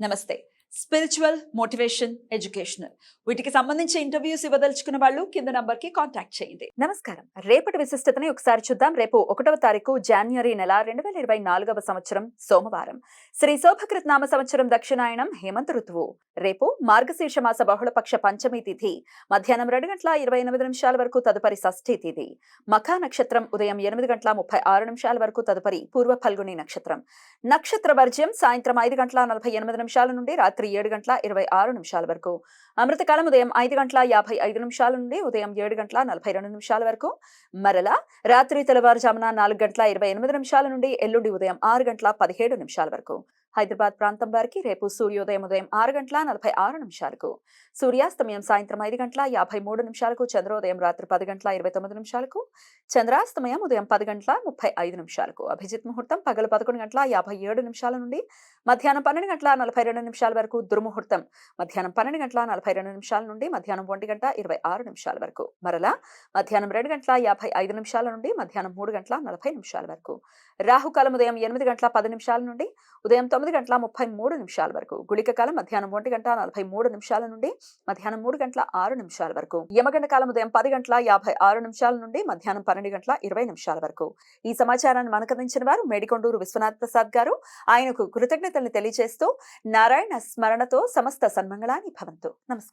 నమస్తే spiritual motivation educational వీటికి సంబంధించి ఇంటర్వ్యూస్ ఇవ్వదలుచుకున్న వాళ్ళు కింద నంబర్కి కాంటాక్ట్ చేయండి. నమస్కారం. రేపటి విశిష్టతని ఒకసారి చూద్దాం. రేపు ఒకటవ తారీఖు జనవరి నెల రెండు వేల ఇరవై నాలుగవ సంవత్సరం సోమవారం. శ్రీ శోభకృత్ నామ సంవత్సరం దక్షిణాయనం హేమంత ఋతువు. రేపు మార్గశీర్ష మాస బహుళపక్ష పంచమి తిథి. మధ్యాహ్నం రెండు గంటల ఇరవై ఎనిమిది నిమిషాల వరకు తదుపరి షష్ఠి తిథి. మఖా నక్షత్రం ఉదయం ఎనిమిది గంటల ముప్పై ఆరు నిమిషాల వరకు తదుపరి పూర్వ ఫల్గుని నక్షత్రం. నక్షత్ర వర్జ్యం సాయంత్రం ఐదు గంటల నలభై ఎనిమిది నిమిషాల నుండి రాత్రి ఏడు గంటల ఇరవై ఆరు నిమిషాల వరకు. అమృతకాలం ఉదయం ఐదు గంటల యాభై ఐదు నిమిషాల నుండి ఉదయం ఏడు గంటల నలభై రెండు నిమిషాల వరకు. మరలా రాత్రి తెల్లవారుజామున నాలుగు గంటల ఇరవై ఎనిమిది నిమిషాల నుండి ఎల్లుండి ఉదయం ఆరు గంటల పదిహేడు నిమిషాల వరకు. హైదరాబాద్ ప్రాంతం వారికి రేపు సూర్యోదయం ఉదయం ఆరు గంటల నలభై ఆరు నిమిషాలకు సూర్యాస్తమయం సాయంత్రం ఐదు గంటల యాభై మూడు నిమిషాలకు చంద్రోదయం రాత్రి పది గంటల ఇరవై తొమ్మిది నిమిషాలకు చంద్రాస్తమయం ఉదయం పది గంటల ముప్పై ఐదు నిమిషాలకు. అభిజిత్ ముహూర్తం పగలు పదకొండు గంటల యాభై ఏడు నిమిషాల నుండి మధ్యాహ్నం పన్నెండు గంటల నలభై రెండు నిమిషాల వరకు దుర్ముహూర్తం. మధ్యాహ్నం పన్నెండు గంటల నలభై రెండు నిమిషాల నుండి మధ్యాహ్నం ఒంటి గంట ఇరవై ఆరు నిమిషాల వరకు. మరలా మధ్యాహ్నం రెండు గంటల యాభై ఐదు నిమిషాల నుండి మధ్యాహ్నం మూడు గంటల నలభై నిమిషాల వరకు. రాహుకాలం ఉదయం ఎనిమిది గంటల పది నిమిషాల నుండి ఉదయం తొమ్మిది గంటల ముప్పై మూడు నిమిషాల వరకు. గుళిక కాలం మధ్యాహ్నం ఒంటి గంట నలభై మూడు నిమిషాల నుండి మధ్యాహ్నం మూడు గంటల ఆరు నిమిషాల వరకు. యమగండ కాలం ఉదయం పది గంటల యాభై ఆరు నిమిషాల నుండి మధ్యాహ్నం పన్నెండు గంటల ఇరవై నిమిషాల వరకు. ఈ సమాచారాన్ని మనకందించిన వారు మేడికొండూరు విశ్వనాథ్ ప్రసాద్ గారు. ఆయనకు కృతజ్ఞతల్ని తెలియజేస్తూ నారాయణ స్మరణతో సమస్త సన్మంగళాన్ని భవంతు. నమస్కారం.